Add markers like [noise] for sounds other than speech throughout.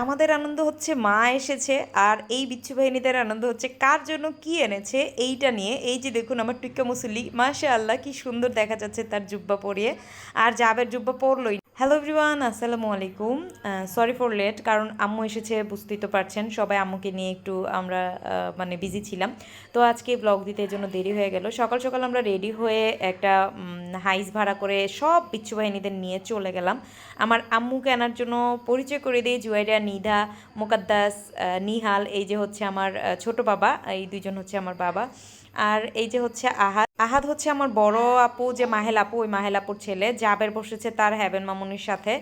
আমাদের আনন্দ হচ্ছে মা এসেছে আর এই বিচ্ছু বাহিনীদের আনন্দ হচ্ছে কার জন্য কি এনেছে এইটা নিয়ে। এই যে দেখুন আমার টুক্কা মুসল্লি মাশা আল্লাহ কি সুন্দর দেখা যাচ্ছে তার জুব্বা পরিয়ে। আর জাবের জুব্বা পরলই। হ্যালো এভরিওয়ান আসসালামু আলাইকুম। সরি ফর লেট কারণ আম্মু এসেছে, বুঝতেই তো পারছেন। সবাই আম্মুকে নিয়ে একটু আমরা মানে বিজি ছিলাম। তো আজকে ব্লগ দিতে এর জন্য দেরি হয়ে গেল। সকাল সকাল আমরা রেডি হয়ে একটা হাইস ভাড়া করে সব বিচ্ছু বাহিনীদের নিয়ে চলে গেলাম। আমার আম্মুকে আনার জন্য পরিচয় করে দিই জুয়াইরা নিধা মোকাদ্দাস নিহাল, এই যে হচ্ছে আমার ছোট বাবা, এই দুজন হচ্ছে আমার বাবা। আর এই যে হচ্ছে আহাদ আহাদ হচ্ছে আমার বড় আপু, যে মাহেল আপু, ওই মাহেল আপুর ছেলে। জাবের বসেছে তার হ্যাবেন মামুনির সাথে।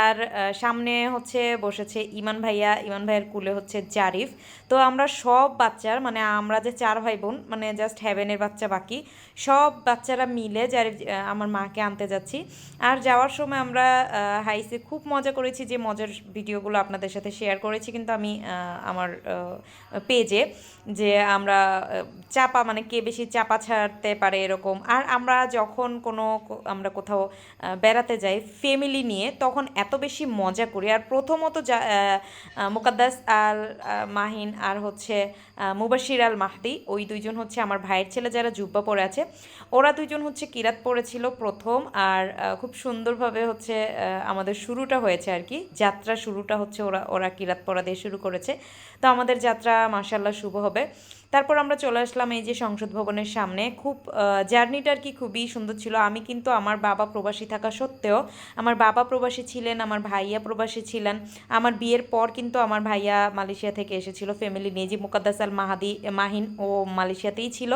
আর সামনে হচ্ছে বসেছে ইমান ভাইয়া। ইমান ভাইয়ের কুলে হচ্ছে জারিফ। তো আমরা সব বাচ্চার মানে আমরা যে চার ভাই বোন মানে জাস্ট হ্যাভেনের বাচ্চা বাকি, সব বাচ্চারা মিলে জারিফ আমার মাকে আনতে যাচ্ছি। আর যাওয়ার সময় আমরা হাইসে খুব মজা করেছি যে মজার ভিডিওগুলো আপনাদের সাথে শেয়ার করেছি। কিন্তু আমি আমার পেজে যে আমরা চাপা মানে কে বেশি চাপা ছাড়তে পারে এরকম। আর আমরা যখন কোনো আমরা কোথাও বেড়াতে যাই ফ্যামিলি নিয়ে, তখন এত বেশি মজা করি। আর প্রথমত যা মুকাদ্দাস আল মাহিন আর হচ্ছে মুবাশির আল মাহদি, ওই দুইজন হচ্ছে আমার ভাইয়ের ছেলে যারা জুব্বা পরে আছে, ওরা দুইজন হচ্ছে কিরাত পড়েছিল প্রথম। আর খুব সুন্দরভাবে হচ্ছে আমাদের শুরুটা হয়েছে আর কি। যাত্রা শুরুটা হচ্ছে ওরা ওরা কিরাত পড়া দিয়ে শুরু করেছে। তো আমাদের যাত্রা মাসাল্লাহ শুভ হবে। তারপর আমরা চলে আসলাম এই যে সংসদ ভবনের সামনে। খুব জার্নিটার কি খুবই সুন্দর ছিল। আমি কিন্তু আমার বাবা প্রবাসী থাকা সত্ত্বেও, আমার বাবা প্রবাসী ছিলেন, আমার ভাইয়া প্রবাসী ছিলেন। আমার বিয়ের পর কিন্তু আমার ভাইয়া মালয়েশিয়া থেকে এসেছিল। ফ্যামিলি নিয়ে যে মুকাদ্দাস আল মাহাদি, মাহিন ও মালয়েশিয়াতেই ছিল।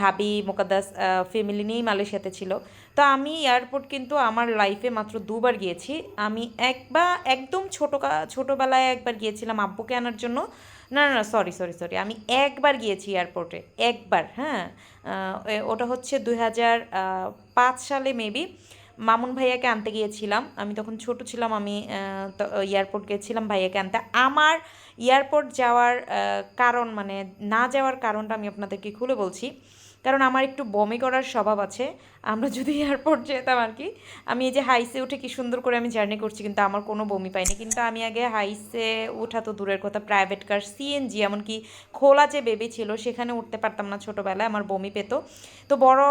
ভাবি মুকাদ্দাস ফ্যামিলি নিয়েই মালয়েশিয়াতে ছিল। তো আমি এয়ারপোর্ট কিন্তু আমার লাইফে মাত্র দুবার গিয়েছি। আমি একবার, একদম ছোটো ছোটোবেলায় একবার গিয়েছিলাম আব্বুকে আনার জন্য। না না না সরি সরি সরি আমি একবার গিয়েছি এয়ারপোর্টে একবার হ্যাঁ? ওটা হচ্ছে দুই হাজার পাঁচ সালে মেবি মামুন ভাইয়াকে আনতে গিয়েছিলাম। আমি তখন ছোট ছিলাম, আমি এয়ারপোর্ট গেছিলাম ভাইয়াকে আনতে। আমার এয়ারপোর্ট যাওয়ার কারণ মানে না যাওয়ার কারণটা আমি আপনাদেরকে খুলে বলছি। কারণ আমার একটু বমি করার স্বভাব আছে। আমরা যদি এয়ারপোর্ট যেতাম আর কি আমি এই যে হাইসে উঠে কি সুন্দর করে আমি জার্নি করছি, কিন্তু আমার কোনো বমি পাইনি। কিন্তু আমি আগে হাইসে ওঠা তো দূরের কথা প্রাইভেট কার সিএনজি এমনকি খোলা যে বেবি ছিল, সেখানে উঠতে পারতাম না ছোটোবেলায়, আমার বমি পেতো। তো বড়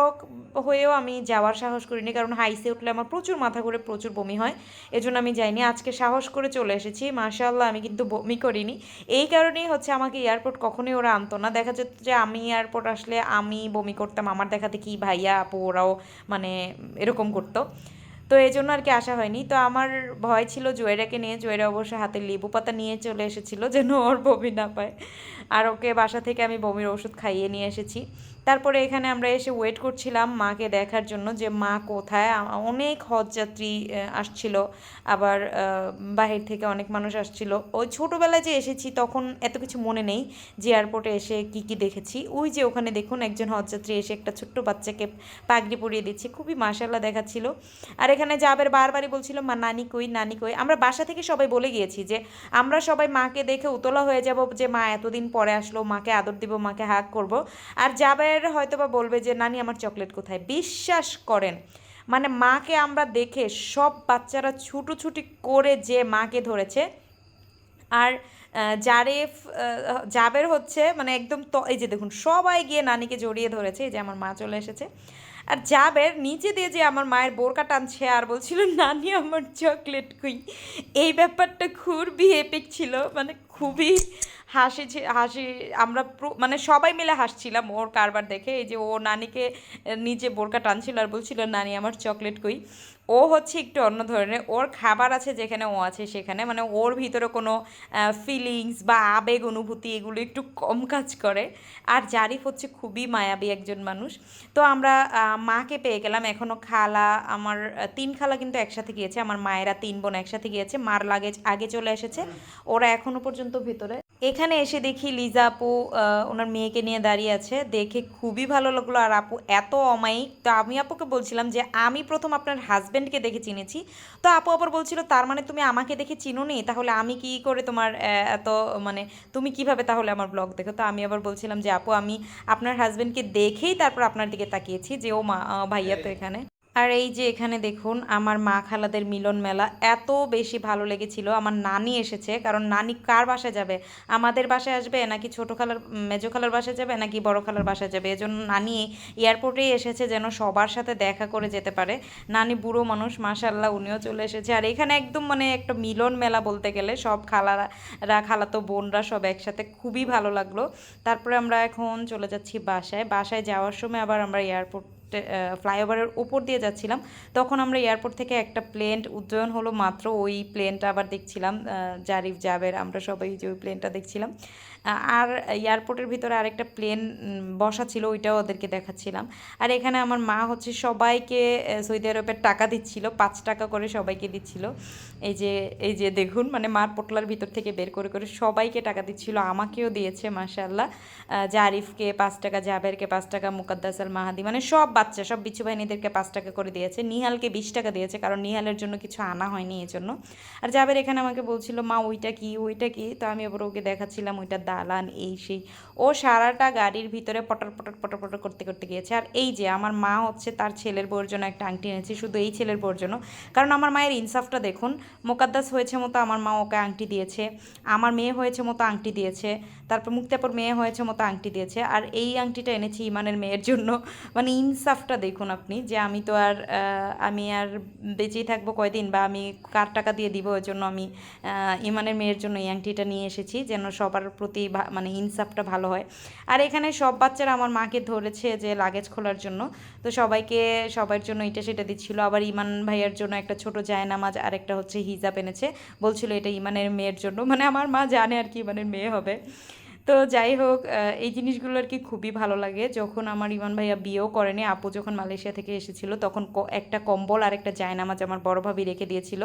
হয়েও আমি যাওয়ার সাহস করিনি, কারণ হাইসে উঠলে আমার প্রচুর মাথা ঘুরে প্রচুর বমি হয়, এজন্য আমি যাইনি। আজকে সাহস করে চলে এসেছি, মাশাআল্লাহ, আমি কিন্তু বমি করিনি। এই কারণেই হচ্ছে আমাকে এয়ারপোর্ট কখনোই ওরা আনতো না। দেখা যেত যে আমি এয়ারপোর্ট আসলে আমি বমি করতাম, আমার দেখাতে কি ভাইয়া, আপু, ওরাও মানে এরকম করতো। তো এই জন্য আর কি আসা হয়নি। তো আমার ভয় ছিল জুয়েরাকে নিয়ে। জুয়েরা অবশ্য হাতে লেবু পাতা নিয়ে চলে এসেছিল যেন ওর বমি না পায়। আর ওকে বাসা থেকে আমি বমির ওষুধ খাইয়ে নিয়ে এসেছি। তারপরে এখানে আমরা এসে ওয়েট করছিলাম মাকে দেখার জন্য যে মা কোথায়? অনেক হজযাত্রী আসছিল। আবার বাহির থেকে অনেক মানুষ আসছিল। ওই ছোটোবেলায় যে এসেছি তখন এত কিছু মনে নেই। যে এয়ারপোর্টে এসে কি কি দেখেছি? ওই যে ওখানে দেখুন একজন হজযাত্রী এসে একটা ছোট্ট বাচ্চাকে পাগড়ি পরিয়ে দিচ্ছে। খুবই মাসাল্লাহ দেখাচ্ছিল। আর এখানে জাবের বারবারই বলছিল, মা, নানি কই নানি কই? আমরা বাসা থেকে সবাই বলে গিয়েছি যে, আমরা সবাই মাকে দেখে উতলা হয়ে যাব যে, মা এতদিন পরে আসলো, মাকে আদর দিব, মাকে হাক করব। আর জাবের হয়তো বা বলবে যে, নানি, আমার চকলেট কোথায়? বিশ্বাস করেন। মানে মাকে আমরা দেখে সব বাচ্চারা ছুটোছুটি করে যে মাকে ধরেছে। আর জারেফ জাবের হচ্ছে মানে একদম ত, এই যে দেখুন, সবাই গিয়ে নানিকে জড়িয়ে ধরেছে, এই যে আমার মা চলে এসেছে। আর জাবের নিচে দিয়ে যে আমার মায়ের বোরকা টানছে আর বলছিল, নানি, আমার চকলেট কুই। এই ব্যাপারটা খুবই এপিক ছিল। মানে খুবই হাসি হাসি আমরা মানে সবাই মিলে হাসছিলাম ওর কারবার দেখে। এই যে ও নানিকে নিজে বোরকা টানছিল আর বলছিল নানি আমার চকলেট কই? ও হচ্ছে একটু অন্য ধরনের। ওর খাবার আছে যেখানে ও আছে সেখানে। মানে ওর ভিতরে কোনো ফিলিংস বা আবেগ অনুভূতি এগুলো একটু কম কাজ করে। আর জারিফ হচ্ছে খুবই মায়াবী একজন মানুষ। তো আমরা মাকে পেয়ে গেলাম। এখনও খালা আমার তিন খালা কিন্তু একসাথে গিয়েছে। আমার মায়েরা তিন বোন একসাথে গিয়েছে। মার লাগেজ আগে চলে এসেছে। ওরা এখনও পর্যন্ত ভিতরে এখানে এসে দেখি লিজা আপু ওনার মেয়েকে নিয়ে দাঁড়িয়ে আছে। দেখে খুবই ভালো লাগল। আর আপু এত অমায়িক। তো আমি আপুকে বলছিলাম যে আমি প্রথম আপনার হাজব্যান্ডকে দেখে চিনেছি। তো আপু আবার বলছিল তার মানে তুমি আমাকে দেখে চিনো নি তাহলে আমি কি করে তোমার এত মানে তুমি কীভাবে তাহলে আমার ব্লগ দেখো? তো আমি আবার বলছিলাম যে আপু আমি আপনার হাজব্যান্ডকে দেখেই তারপর আপনার দিকে তাকিয়েছি যে ও মা ভাইয়া তো এখানে। আর এই যে এখানে দেখুন, আমার মা খালাদের মিলন মেলা এত বেশি ভালো লেগেছিল। আমার নানি এসেছে, কারণ নানি কার বাসায় যাবে? আমাদের বাসায় আসবে নাকি ছোটো খালার, মেজো খালার বাসায় যাবে নাকি বড় খালার বাসায় যাবে? এজন্য নানি এয়ারপোর্টেই এসেছে যেন সবার সাথে দেখা করে যেতে পারে। নানি বুড়ো মানুষ মাশাল্লাহ উনিও চলে এসেছে। আর এখানে একদম মানে একটা মিলন মেলা বলতে গেলে সব খালারা খালাতো বোনরা সব একসাথে খুবই ভালো লাগল। তারপরে আমরা এখন চলে যাচ্ছি বাসায়। বাসায় যাওয়ার সময় আবার আমরা এয়ারপোর্ট ফ্লাইওভারের উপর দিয়ে যাচ্ছিলাম। তখন আমরা এয়ারপোর্ট থেকে একটা প্লেন উড্ডয়ন হলো মাত্র ওই প্লেনটা আবার দেখছিলাম জারিফ, জাবের, আমরা সবাই যে ওই প্লেনটা দেখছিলাম। আর এয়ারপোর্টের ভিতরে আরেকটা প্লেন বসা ছিল, ওইটাও ওদেরকে দেখাচ্ছিলাম। আর এখানে আমার মা হচ্ছে সবাইকে সৌদি আরবের টাকা দিচ্ছিল, পাঁচ টাকা করে সবাইকে দিচ্ছিল। এই যে এই যে দেখুন মানে মার পোটলার ভিতর থেকে বের করে করে সবাইকে টাকা দিচ্ছিল, আমাকেও দিয়েছে মাশাল্লাহ জারিফকে পাঁচ টাকা, জাবেরকে পাঁচ টাকা, মুকাদ্দাস আল মাহাদি মানে সব বাচ্চা, সব বিচ্ছু বাহিনীদেরকে পাঁচ টাকা করে দিয়েছে। নিহালকে বিশ টাকা দিয়েছে, কারণ নিহালের জন্য কিছু আনা হয়নি এই জন্য আর জাবের এখানে আমাকে বলছিল, মা, ওইটা কি ওইটা কি? তো আমি আবার ওকে দেখাচ্ছিলাম, ওইটা দালান, এই সেই। ও সারাটা গাড়ির ভিতরে পটর পটর পটর পটর করতে করতে গিয়েছে। আর এই যে, আমার মা হচ্ছে তার ছেলের বউর জন্য একটা আংটি এনেছে, শুধু এই ছেলের বউর জন্য। কারণ আমার মায়ের ইনসাফটা দেখুন মোকাদ্দাস হয়েছে মতো আমার মা ওকে আংটি দিয়েছে, আমার মেয়ে হয়েছে মতো আংটি দিয়েছে, তারপর মুক্তাপর মেয়ে হয়েছে মতো আংটি দিয়েছে, আর এই আংটিটা এনেছি ইমানের মেয়ের জন্য। মানে ইনসাফটা দেখুন আপনি, যে আমি তো আর আমি আর বেঁচেই থাকব কয়দিন বা আমি কার টাকা দিয়ে দিব ওই জন্য আমি ইমানের মেয়ের জন্য এই আংটিটা নিয়ে এসেছি, যেন সবার প্রতি মানে ইনসাফটা ভালো হয়। আর এখানে সব বাচ্চারা আমার মাকে ধরেছে যে লাগেজ খোলার জন্য, তো সবাইকে সবার জন্য এটা সেটা দিচ্ছিল, আবার ইমান ভাইয়ার জন্য একটা ছোট জায়নামাজ আর একটা হচ্ছে হিজাব এনেছে। বলছিল, এটা ইমানের মেয়ের জন্য। মানে আমার মা জানে আর কি ইমানের মেয়ে হবে। তো যাই হোক এই জিনিসগুলো আর কি খুবই ভালো লাগে। যখন আমার ইমান ভাইয়া বিয়েও করেনি, আপু যখন মালয়েশিয়া থেকে এসেছিল, তখন একটা কম্বল আর একটা জায়নামাজ আমার বড় ভাবি রেখে দিয়েছিল।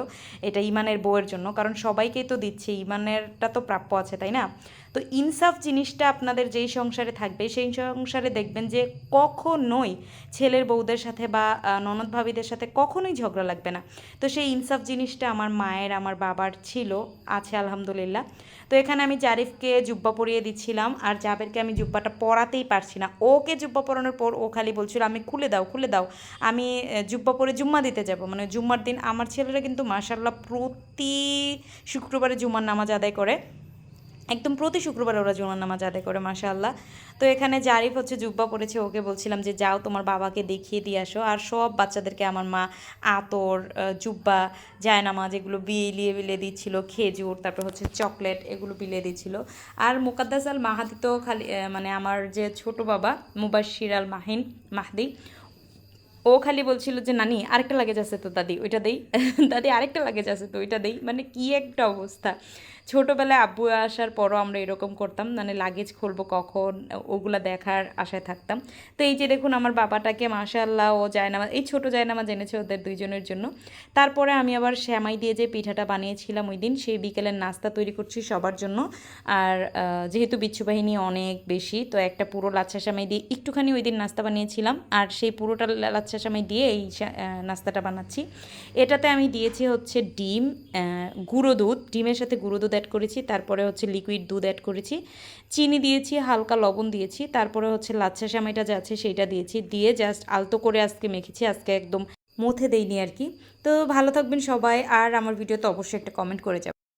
এটা ইমানের বউয়ের জন্য। কারণ সবাইকেই তো দিচ্ছে, ইমানেরটা তো প্রাপ্য আছে, তাই না? তো ইনসাফ জিনিসটা আপনাদের যেই সংসারে থাকবে, সেই সংসারে দেখবেন যে কখনোই ছেলের বউদের সাথে বা ননদ ভাবিদের সাথে কখনোই ঝগড়া লাগবে না। তো সেই ইনসাফ জিনিসটা আমার মায়ের, আমার বাবার ছিল, আছে আলহামদুলিল্লাহ। তো এখানে আমি জারিফকে জুব্বা পরিয়ে দিচ্ছিলাম, আর জাবেরকে আমি জুব্বাটা পরাতেই পারছি না। ওকে জুব্বা পরানোর পর ও খালি বলছিল, আমি খুলে দাও খুলে দাও। আমি জুব্বা পরে জুম্মা দিতে যাব। মানে জুম্মার দিন আমার ছেলেরা কিন্তু মাসাল্লাহ প্রতি শুক্রবারে জুম্মার নামাজ আদায় করে। একদম প্রতি শুক্রবার ওরা জুমার নামাজ আদায় করে মাসা আল্লাহ তো এখানে জারিফ হচ্ছে জুব্বা পড়েছে ওকে বলছিলাম যে যাও তোমার বাবাকে দেখিয়ে দিয়ে আসো। আর সব বাচ্চাদেরকে আমার মা আতর জুব্বা, জায়নামাজ এগুলো বিলিয়ে বিলিয়ে দিচ্ছিল, খেজুর, তারপর হচ্ছে চকলেট এগুলো বিলিয়ে দিচ্ছিল। আর মুকাদ্দাস আল মাহাদি তো খালি মানে আমার যে ছোট বাবা মুবাশির আল মাহিন, মাহদি, ও খালি বলছিল যে, নানি, আরেকটা লাগেজ আছে তো, দাদি, ওইটা দেই। [laughs] দাদি, আরেকটা লাগেজ আছে তো, ওইটা দেই। মানে কি একটা অবস্থা। ছোটোবেলায় আব্বু আসার পরও আমরা এরকম করতাম মানে লাগেজ খুলবো কখন, ওগুলা দেখার আশায় থাকতাম। তো এই যে দেখুন, আমার বাবাটাকে মাশাল্লাহ ও জায়নামা, এই ছোটো জায়নামা জেনেছে ওদের দুইজনের জন্য। তারপরে আমি আবার শ্যামাই দিয়ে যে পিঠাটা বানিয়েছিলাম ওই দিন, সেই বিকেলের নাস্তা তৈরি করছি সবার জন্য। আর যেহেতু বিচ্ছু বাহিনী অনেক বেশি, তো একটা পুরো লাচ্ছা শ্যামাই দিয়ে একটুখানি ওই দিন নাস্তা বানিয়েছিলাম। আর সেই পুরোটা লাচ্ছা শ্যামাই দিয়ে এই নাস্তাটা বানাচ্ছি। এটাতে আমি দিয়েছি হচ্ছে ডিম গুঁড়ো দুধ, ডিমের সাথে গুঁড়ো দুধ অ্যাড করেছি, তারপরে হচ্ছে লিকুইড দুধ অ্যাড করেছি। চিনি দিয়েছি, হালকা লবণ দিয়েছি, তারপরে হচ্ছে লাচ্ছা সামাইটা যা আছে সেইটা দিয়েছি। দিয়ে জাস্ট আলতো করে আজকে মেখেছি, আজকে একদম মথে দেইনি আর কি। তো ভালো থাকবেন সবাই, আর আমার ভিডিওতে অবশ্যই একটা কমেন্ট করে যাবেন।